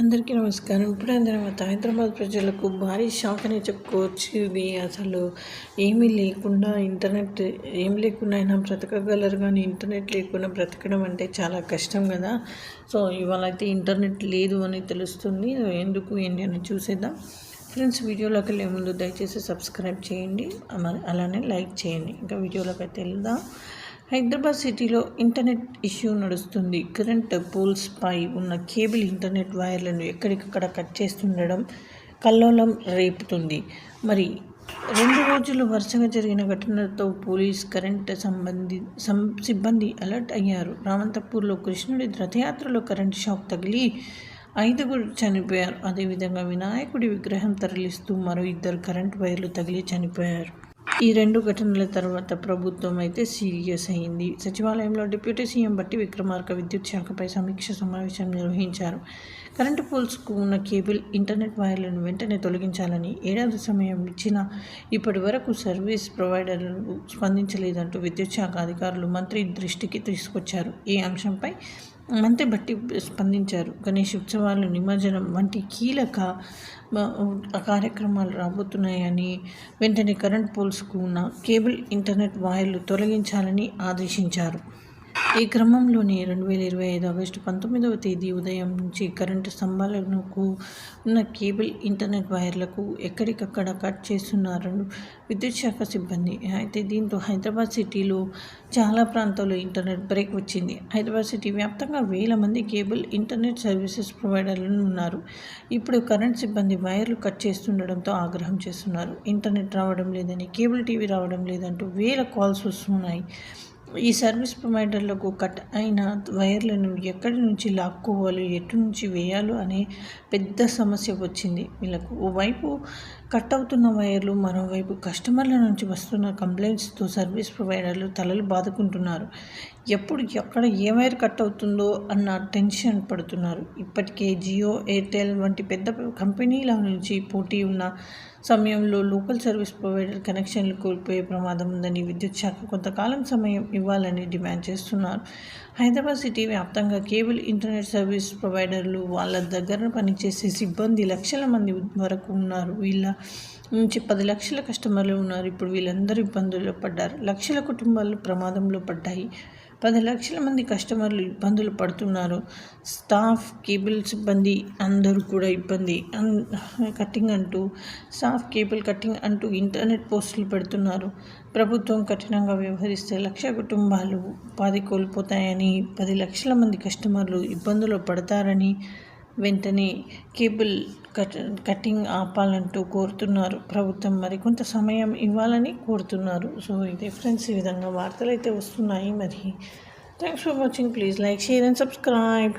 అందరికీ నమస్కారం. ఇప్పుడు తర్వాత హైదరాబాద్ ప్రజలకు భారీ షాక్ అనే చెప్పుకోవచ్చు. ఇది అసలు ఏమీ లేకుండా ఇంటర్నెట్ ఏం లేకుండా అయినా బ్రతకగలరు కానీ ఇంటర్నెట్ లేకుండా బ్రతకడం అంటే చాలా కష్టం కదా. సో ఇవాళ అయితే ఇంటర్నెట్ లేదు అని తెలుస్తుంది. ఎందుకు ఏంటి అని చూసేద్దాం. ఫ్రెండ్స్ వీడియోలోకి వెళ్ళే ముందు దయచేసి సబ్స్క్రైబ్ చేయండి. అలానే లైక్ చేయండి. ఇంకా వీడియోలోకి అయితే వెళ్దాం. హైదరాబాద్ సిటీలో ఇంటర్నెట్ ఇష్యూ నడుస్తుంది. కరెంట్ పోల్స్పై ఉన్న కేబుల్ ఇంటర్నెట్ వైర్లను ఎక్కడికక్కడ కట్ చేస్తుండడం కల్లోలం రేపుతుంది. మరి రెండు రోజులు వరుసగా జరిగిన ఘటనలతో పోలీస్ కరెంట్ సంబంధి సం సిబ్బంది అలర్ట్ అయ్యారు. రామంతపూర్లో కృష్ణుడి రథయాత్రలో కరెంట్ షాక్ తగిలి ఐదుగురు చనిపోయారు. అదేవిధంగా వినాయకుడి విగ్రహం తరలిస్తూ మరో ఇద్దరు కరెంట్ వైర్లు తగిలి చనిపోయారు. ఈ రెండు ఘటనల తర్వాత ప్రభుత్వం అయితే సీరియస్ అయింది. సచివాలయంలో డిప్యూటీ సీఎం బట్టి విక్రమార్క విద్యుత్ శాఖపై సమీక్ష సమావేశం నిర్వహించారు. కరెంటు పోల్స్కు ఉన్న కేబుల్ ఇంటర్నెట్ వైర్లను వెంటనే తొలగించాలని ఏడాది సమయం ఇచ్చినా ఇప్పటి వరకు సర్వీస్ ప్రొవైడర్లు స్పందించలేదంటూ విద్యుత్ శాఖ అధికారులు మంత్రి దృష్టికి తీసుకొచ్చారు. ఈ అంశంపై మంత్రి బట్టి స్పందించారు. గణేష్ ఉత్సవాలు నిమజ్జనం వంటి కీలక కార్యక్రమాలు రాబోతున్నాయని వెంటనే కరెంట్ పోల్స్కు ఉన్న కేబుల్ ఇంటర్నెట్ వాయర్లు తొలగించాలని ఆదేశించారు. ఈ క్రమంలోనే రెండు వేల ఇరవై ఐదు ఆగస్టు పంతొమ్మిదవ తేదీ ఉదయం నుంచి కరెంటు స్తంభాలకు ఉన్న కేబుల్ ఇంటర్నెట్ వైర్లకు ఎక్కడికక్కడ కట్ చేస్తున్నారు విద్యుత్ శాఖ సిబ్బంది. అయితే దీంతో హైదరాబాద్ సిటీలో చాలా ప్రాంతాల్లో ఇంటర్నెట్ బ్రేక్ వచ్చింది. హైదరాబాద్ సిటీ వ్యాప్తంగా వేల మంది కేబుల్ ఇంటర్నెట్ సర్వీసెస్ ప్రొవైడర్లు ఉన్నారు. ఇప్పుడు కరెంట్ సిబ్బంది వైర్లు కట్ చేస్తుండడంతో ఆగ్రహం చేస్తున్నారు. ఇంటర్నెట్ రావడం లేదని కేబుల్ టీవీ రావడం లేదంటూ వేల కాల్స్ వస్తున్నాయి. ఈ సర్వీస్ ప్రొవైడర్లకు కట్ అయిన వైర్లను ఎక్కడి నుంచి లాక్కోవాలి ఎటు నుంచి వేయాలో అనే పెద్ద సమస్య వచ్చింది. వీళ్ళకు ఓవైపు కట్ అవుతున్న వైర్లు మరోవైపు కస్టమర్ల నుంచి వస్తున్న కంప్లైంట్స్తో సర్వీస్ ప్రొవైడర్లు తలలు బాదుకుంటున్నారు. ఎప్పుడు ఎక్కడ ఏ వైర్ కట్ అవుతుందో అన్న టెన్షన్ పడుతున్నారు. ఇప్పటికే జియో ఎయిర్టెల్ వంటి పెద్ద కంపెనీల నుంచి పోటీ ఉన్న సమయంలో లోకల్ సర్వీస్ ప్రొవైడర్ కనెక్షన్లు కోల్పోయే ప్రమాదం ఉందని విద్యుత్ శాఖ కొంతకాలం సమయం ఇవ్వాలని డిమాండ్ చేస్తున్నారు. హైదరాబాద్ సిటీ వ్యాప్తంగా కేబుల్ ఇంటర్నెట్ సర్వీస్ ప్రొవైడర్లు వాళ్ళ దగ్గర పనిచేసే సిబ్బంది లక్షల మంది వరకు ఉన్నారు. వీళ్ళ నుంచి పది లక్షల కస్టమర్లు ఉన్నారు. ఇప్పుడు వీళ్ళందరూ ఇబ్బందుల్లో పడ్డారు. లక్షల కుటుంబాలు ప్రమాదంలో పడ్డాయి. పది లక్షల మంది కస్టమర్లు ఇబ్బందులు పడుతున్నారు. స్టాఫ్ కేబుల్ సిబ్బంది అందరూ కూడా ఇబ్బంది. కటింగ్ అంటూ స్టాఫ్ కేబుల్ కటింగ్ అంటూ ఇంటర్నెట్ పోస్టులు పెడుతున్నారు. ప్రభుత్వం కఠినంగా వ్యవహరిస్తే లక్ష కుటుంబాలు ఉపాధి కోల్పోతాయని పది లక్షల మంది కస్టమర్లు ఇబ్బందులు పడతారని వెంటనే కేబుల్ కట్ కటింగ్ ఆపాలంటూ కోరుతున్నారు. ప్రభుత్వం మరికొంత సమయం ఇవ్వాలని కోరుతున్నారు. సో ఇదే ఫ్రెండ్స్ ఈ విధంగా వార్తలు అయితే వస్తున్నాయి. మరి thanks for watching. Please like share and subscribe.